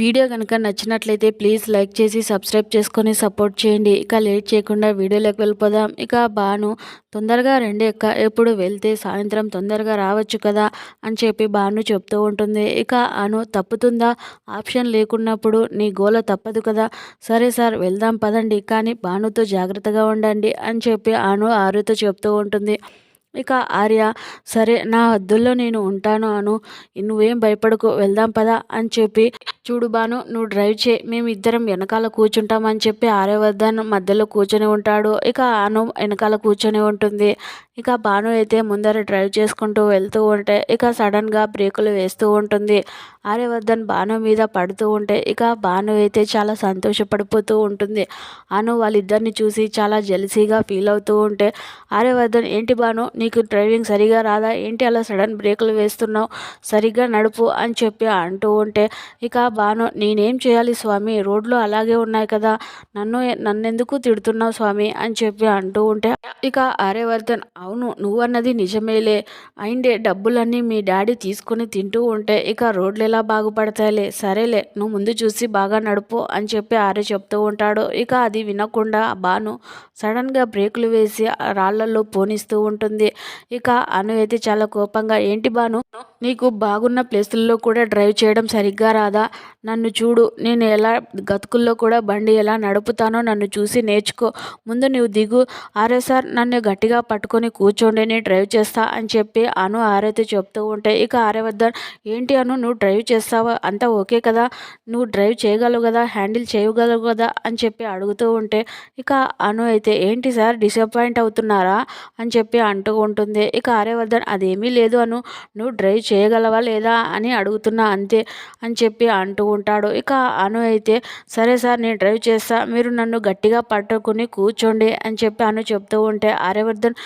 Video కనుక నచ్చినట్లయితే please like చేసి సబ్స్క్రైబ్ చేసుకొని సపోర్ట్ చేయండి. ఇక లేట్ చేయకుండా వీడియోలోకి వెళ్ళిపోదాం. ఇక బాను తొందరగా రండి అక్క. ఎప్పుడు వెళ్తే సాయంత్రం తొందరగా రావచ్చు కదా అని చెప్పి బాను చెప్తూ ఉంటుంది. ఇక అను తప్పుతుందా? ఆప్షన్ లేకున్నప్పుడు నీ గోల తప్పదు కదా. సరే సార్ వెళ్దాం పదండి. కానీ బానుతో జాగ్రత్తగా ఉండండి అని చెప్పి అను ఆరుతో చెప్తూ ఉంటుంది. ఇక ఆర్య సరే నా హద్దుల్లో నేను ఉంటాను అను. నువ్వేం భయపడకు వెళ్దాం పదా అని చెప్పి చూడు బాను నువ్వు డ్రైవ్ చే మేము ఇద్దరం వెనకాల కూర్చుంటామని చెప్పి ఆర్యవర్ధన్ మధ్యలో కూర్చొని ఉంటాడు. ఇక అను వెనకాల కూర్చొని ఉంటుంది. ఇక బాను అయితే ముందర డ్రైవ్ చేసుకుంటూ వెళ్తూ ఉంటే ఇక సడన్గా బ్రేకులు వేస్తూ ఉంటుంది. ఆర్యవర్ధన్ బాను మీద పడుతూ ఉంటే ఇక బాను అయితే చాలా సంతోషపడిపోతూ ఉంటుంది. అను వాళ్ళిద్దరిని చూసి చాలా జెల్సీగా ఫీల్ అవుతూ ఉంటే ఆర్యవర్ధన్ ఏంటి బాను నీకు డ్రైవింగ్ సరిగా రాదా? ఏంటి అలా సడన్ బ్రేకులు వేస్తున్నావు? సరిగ్గా నడుపు అని చెప్పి అంటూ ఉంటే ఇక బాను నేనేం చేయాలి స్వామి? రోడ్లు అలాగే ఉన్నాయి కదా. నన్ను నన్నెందుకు తిడుతున్నావు స్వామి? అని చెప్పి అంటూ ఉంటే ఇక ఆర్యవర్ధన్ అవును నువ్వన్నది నిజమేలే. అయిండే డబ్బులన్నీ మీ డాడీ తీసుకుని తింటూ ఉంటే ఇక రోడ్లు ఎలా బాగుపడతాయిలే? సరేలే నువ్వు ముందు చూసి బాగా నడుపు అని చెప్పి ఆర్య చెప్తూ ఉంటాడు. ఇక అది వినకుండా బాను సడన్గా బ్రేకులు వేసి రాళ్ళలో పోనిస్తూ ఉంటుంది. ఇక అను అయితే చాలా కోపంగా ఏంటి బాను? నీకు బాగున్న ప్లేసుల్లో కూడా డ్రైవ్ చేయడం సరిగ్గా రాదా? నన్ను చూడు నేను ఎలా గతుకుల్లో కూడా బండి ఎలా నడుపుతానో నన్ను చూసి నేర్చుకో. ముందు నువ్వు దిగు. ఆర్ఎస్ఆర్ నన్ను గట్టిగా పట్టుకొని కూర్చోండి నేను డ్రైవ్ చేస్తా అని చెప్పి అను ఆరైతే చెప్తూ ఉంటే ఇక ఆర్యవర్ధన్ ఏంటి అను నువ్వు డ్రైవ్ చేస్తావా? అంతా ఓకే కదా? నువ్వు డ్రైవ్ చేయగలవు కదా? హ్యాండిల్ చేయగలవు కదా? అని చెప్పి అడుగుతూ ఉంటే ఇక అను అయితే ఏంటి సార్ డిసప్పాయింట్ అవుతున్నారా? అని చెప్పి అంటూ ఉంటుంది. ఇక ఆర్యవర్ధన్ అదేమీ లేదు అను. నువ్వు డ్రైవ్ చేయగలవా లేదా అని అడుగుతున్నా అంతే అని చెప్పి అంటూ ఉంటాడు. ఇక అను అయితే సరే సార్ నేను డ్రైవ్ చేస్తా మీరు నన్ను గట్టిగా పట్టుకుని కూర్చోండి అని చెప్పి అను చెప్తూ ఉంటే ఆర్యవర్ధన్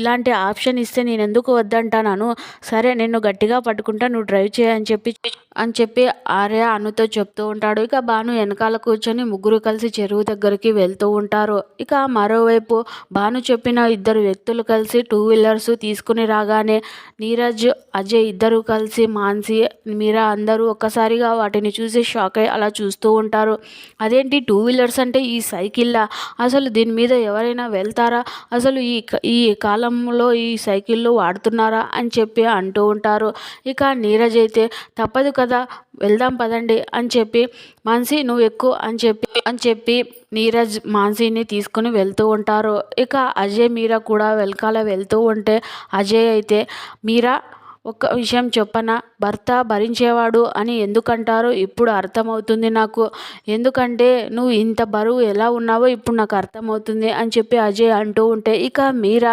ఇలాంటి ఆప్షన్ ఇస్తే నేను ఎందుకు వద్దంటాను సరే నేను గట్టిగా పట్టుకుంటా నువ్వు డ్రైవ్ చేయని చెప్పి అని చెప్పి ఆర్య అనుతో చెప్తూ ఉంటాడు. ఇక భాను వెనకాల కూర్చొని ముగ్గురు కలిసి చెరువు దగ్గరికి వెళ్తూ ఉంటారు. ఇక మరోవైపు భాను చెప్పిన ఇద్దరు వ్యక్తులు కలిసి టూ వీలర్స్ తీసుకుని రాగానే నీరజ్ అజయ్ ఇద్దరు కలిసి మాన్సి మీరా అందరూ ఒక్కసారిగా వాటిని చూసి షాక్ అయ్యి అలా చూస్తూ ఉంటారు. అదేంటి? టూ వీలర్స్ అంటే ఈ సైకిల్లా అసలు దీని మీద ఎవరైనా వెళ్తారా? అసలు ఈ ఈ కాలంలో ఈ సైకిళ్ళు వాడుతున్నారా? అని చెప్పి అంటూ ఉంటారు. ఇక నీరజ్ అయితే తప్పదు కదా వెళ్దాం పదండి అని చెప్పి మాన్సి నువ్వు ఎక్కువ అని చెప్పి అని చెప్పి నీరజ్ మాన్సీని తీసుకుని వెళ్తూ ఉంటారు. ఇక అజయ్ మీరా కూడా వెనకాల వెళ్తూ ఉంటే అజయ్ అయితే మీరా ఒక్క విషయం చెప్పన? భర్త భరించేవాడు అని ఎందుకంటారో ఇప్పుడు అర్థమవుతుంది నాకు. ఎందుకంటే నువ్వు ఇంత బరువు ఎలా ఉన్నావో ఇప్పుడు నాకు అర్థమవుతుంది అని చెప్పి అజయ్ అంటూ ఉంటే ఇక మీరా?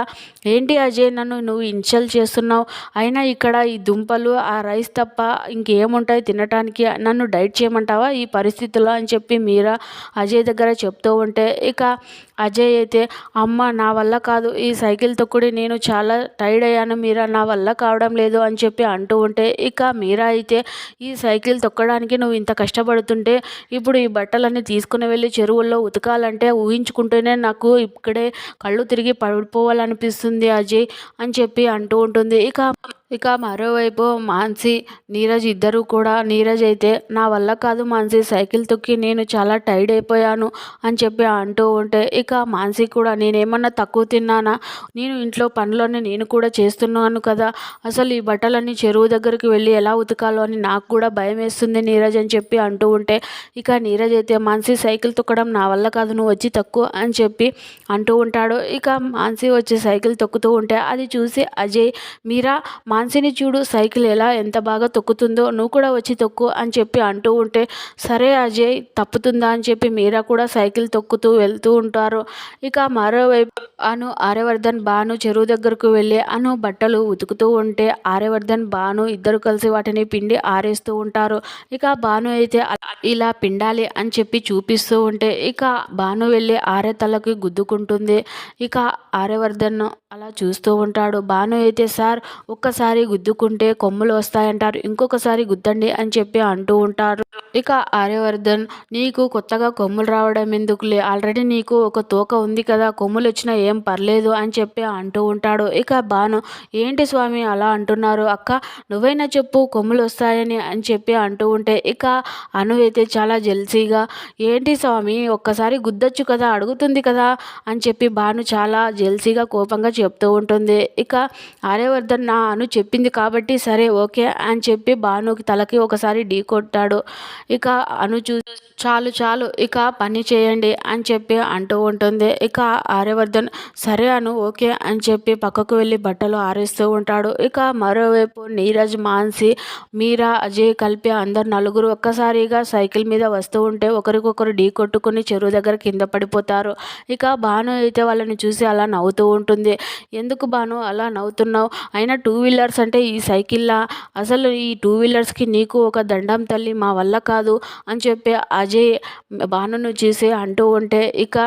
ఏంటి అజయ్ నన్ను నువ్వు ఇన్సల్ట్ చేస్తున్నావు? అయినా ఇక్కడ ఈ దుంపలు ఆ రైస్ తప్ప ఇంకేముంటాయి తినటానికి? నన్ను డైట్ చేయమంటావా ఈ పరిస్థితుల్లో అని చెప్పి మీరా అజయ్ దగ్గర చెప్తూ ఉంటే ఇక అజయ్ అయితే అమ్మ నా వల్ల కాదు. ఈ సైకిల్ తొక్కుడి నేను చాలా టైర్డ్ అయ్యాను మీరా. నా వల్ల కావడం లేదు. అని చెప్పి అంటూ ఉంటే ఇక మీరా అయితే ఈ సైకిల్ తొక్కడానికి నువ్వు ఇంత కష్టపడుతుంటే ఇప్పుడు ఈ బట్టలన్నీ తీసుకుని వెళ్ళి చెరువుల్లో ఉతకాలంటే ఊహించుకుంటూనే నాకు ఇక్కడే కళ్ళు తిరిగి పడిపోవాలనిపిస్తుంది అజయ్ అని చెప్పి అంటూ ఉంటుంది. ఇక ఇక మరోవైపు మాన్సి నీరజ్ ఇద్దరు కూడా నీరజ్ అయితే నా వల్ల కాదు మాన్సి సైకిల్ తొక్కి నేను చాలా టైర్డ్ అయిపోయాను అని చెప్పి అంటూ ఉంటే ఇక మాన్సి కూడా నేనేమన్నా తక్కువ తిన్నానా? నేను ఇంట్లో పనులన్నీ నేను కూడా చేస్తున్నాను కదా. అసలు ఈ బట్టలన్నీ చెరువు దగ్గరికి వెళ్ళి ఎలా ఉతకాలో అని నాకు కూడా భయం వేస్తుంది నీరజ్ అని చెప్పి అంటూ ఉంటే ఇక నీరజ్ అయితే మాన్సి సైకిల్ తొక్కడం నా వల్ల కాదు నువ్వు వచ్చి తక్కువ అని చెప్పి అంటూ ఉంటాడు. ఇక మాన్సి వచ్చి సైకిల్ తొక్కుతూ ఉంటే అది చూసి అజయ్ మీరా మాన్సిని చూడు సైకిల్ ఎలా ఎంత బాగా తొక్కుతుందో నువ్వు కూడా వచ్చి తొక్కు అని చెప్పి అంటూ ఉంటే సరే అజయ్ తప్పుతుందా అని చెప్పి మీరా కూడా సైకిల్ తొక్కుతూ వెళ్తూ ఉంటారు. ఇక మరోవైపు అను ఆర్యవర్ధన్ బాను చెరువు దగ్గరకు వెళ్ళి అను బట్టలు ఉతుకుతూ ఉంటే ఆర్యవర్ధన్ బాను ఇద్దరు కలిసి వాటిని పిండి ఆరేస్తూ ఉంటారు. ఇక బాను అయితే ఇలా పిండాలి అని చెప్పి చూపిస్తూ ఉంటే ఇక బాను వెళ్ళి ఆరే తలకి గుద్దుకుంటుంది. ఇక ఆర్యవర్ధన్ అలా చూస్తూ ఉంటాడు. బాను అయితే సార్ ఒక్కసారి ఒక్కసారి గుద్దుకుంటే కొమ్ములు వస్తాయంటారు ఇంకొకసారి గుద్దండి అని చెప్పి అంటూ ఉంటారు. ఇక ఆర్యవర్ధన్ నీకు కొత్తగా కొమ్ములు రావడం ఎందుకులే? ఆల్రెడీ నీకు ఒక తోక ఉంది కదా కొమ్ములు వచ్చినా ఏం పర్లేదు అని చెప్పి అంటూ ఉంటాడు. ఇక బాను ఏంటి స్వామి అలా అంటున్నారు? అక్క నువ్వైనా చెప్పు కొమ్ములు వస్తాయని అని చెప్పి అంటూ ఉంటే ఇక అను అయితే చాలా జెల్సీగా ఏంటి స్వామి ఒక్కసారి గుద్దొచ్చు కదా అడుగుతుంది కదా అని చెప్పి బాను చాలా జెల్సీగా కోపంగా చెప్తూ ఉంటుంది. ఇక ఆర్యవర్ధన్ నా అను చెప్పింది కాబట్టి సరే ఓకే అని చెప్పి భానుకి తలకి ఒకసారి ఢీ కొట్టాడు. ఇక అను చూ చాలు చాలు ఇక పని చేయండి అని చెప్పి అంటూ ఉంటుంది. ఇక ఆర్యవర్ధన్ సరే అను ఓకే అని చెప్పి పక్కకు వెళ్ళి బట్టలు ఆరేస్తూ ఉంటాడు. ఇక మరోవైపు నీరజ్ మాన్సి మీరా అజయ్ కలిపి అందరు నలుగురు ఒక్కసారిగా సైకిల్ మీద వస్తూ ఉంటే ఒకరికొకరు ఢీ కొట్టుకుని చెరువు దగ్గర కింద పడిపోతారు. ఇక భాను అయితే వాళ్ళని చూసి అలా నవ్వుతూ ఉంటుంది. ఎందుకు భాను అలా నవ్వుతున్నావు? అయినా టూ వీలర్స్ అంటే ఈ సైకిల్లా? అసలు ఈ టూ వీలర్స్కి నీకు ఒక దండం తల్లి మా వల్ల కాదు అని చెప్పి అజయ్ భానును చూసి అంటూ ఉంటే ఇక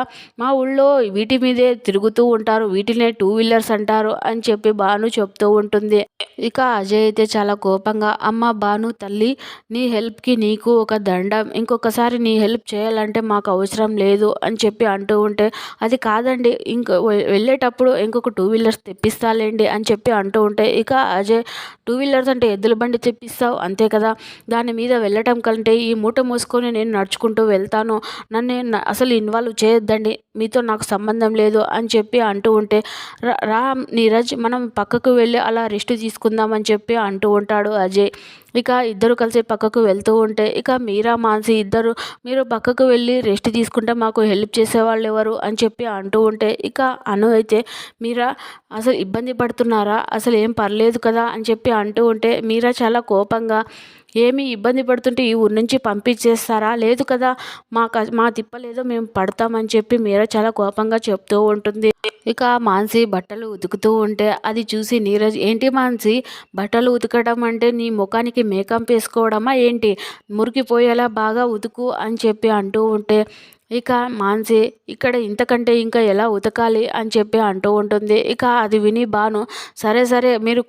మా ఊళ్ళో వీటి మీదే తిరుగుతూ ఉంటారు వీటినే టూ వీలర్స్ అంటారు అని చెప్పి భాను చెప్తూ ఉంటుంది. ఇక అజయ్ అయితే చాలా కోపంగా అమ్మ భాను తల్లి నీ హెల్ప్కి నీకు ఒక దండం ఇంకొకసారి నీ హెల్ప్ చేయాలంటే మాకు అవసరం లేదు అని చెప్పి అంటూ ఉంటే అది కాదండి ఇంక వెళ్ళేటప్పుడు ఇంకొక టూ వీలర్స్ తెప్పిస్తాలేండి అని చెప్పి అంటూ ఉంటే ఇక అజయ్ టూ వీలర్స్ అంటే ఎద్దుల బండి తెప్పిస్తావు అంతే కదా? దాని మీద వెళ్ళటం కంటే ఈ మూట మూసుకొని నేను నడుచుకుంటూ వెళ్తాను. నన్ను అసలు ఇన్వాల్వ్ చేయొద్దండి. మీతో నాకు సంబంధం లేదు అని చెప్పి అంటూ ఉంటే రా నీరజ్ మనం పక్కకు వెళ్ళి అలా రెస్ట్ తీసుకుందామని చెప్పి అంటూ ఉంటాడు అజయ్. ఇక ఇద్దరు కలిసి పక్కకు వెళ్తూ ఉంటే ఇక మీరా మాన్సి ఇద్దరు మీరు పక్కకు వెళ్ళి రెస్ట్ తీసుకుంటే మాకు హెల్ప్ చేసేవాళ్ళు ఎవరు? అని చెప్పి అంటూ ఉంటే ఇక అను అయితే మీరా అసలు ఇబ్బంది పడుతున్నారా? అసలు ఏం పర్లేదు కదా? అని చెప్పి అంటూ ఉంటే మీరా చాలా కోపంగా ఏమి ఇబ్బంది పడుతుంటే ఈ ఊరి నుంచి పంపించేస్తారా? లేదు కదా మా మా తిప్పలేదో మేము పడతామని చెప్పి మీరా చాలా కోపంగా చెప్తూ ఉంటుంది. ఇక మాన్సి బట్టలు ఉతుకుతూ ఉంటే అది చూసి నీరజ్ ఏంటి మాన్సి బట్టలు ఉతకడం అంటే నీ ముఖానికి మేకప్ వేసుకోవడమా ఏంటి? మురికిపోయేలా బాగా ఉతుకు అని చెప్పి అంటూ ఉంటే ఇక మాన్సి ఇక్కడ ఇంతకంటే ఇంకా ఎలా ఉతకాలి అని చెప్పి అంటూ ఉంటుంది. ఇక అది విని బాను సరే సరే మీరు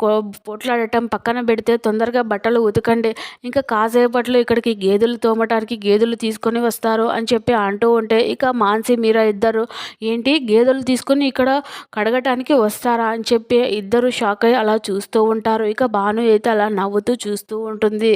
పోట్లాడటం పక్కన పెడితే తొందరగా బట్టలు ఉతకండి. ఇంకా కాసేపట్లో ఇక్కడికి గేదెలు తోమటానికి గేదెలు తీసుకొని వస్తారు అని చెప్పి అంటూ ఉంటే ఇక మాన్సి మీరా ఇద్దరు ఏంటి గేదెలు తీసుకొని ఇక్కడ కడగటానికి వస్తారా అని చెప్పి ఇద్దరు షాక్ అయ్యి అలా చూస్తూ ఉంటారు. ఇక బాను అయితే అలా నవ్వుతూ చూస్తూ ఉంటుంది.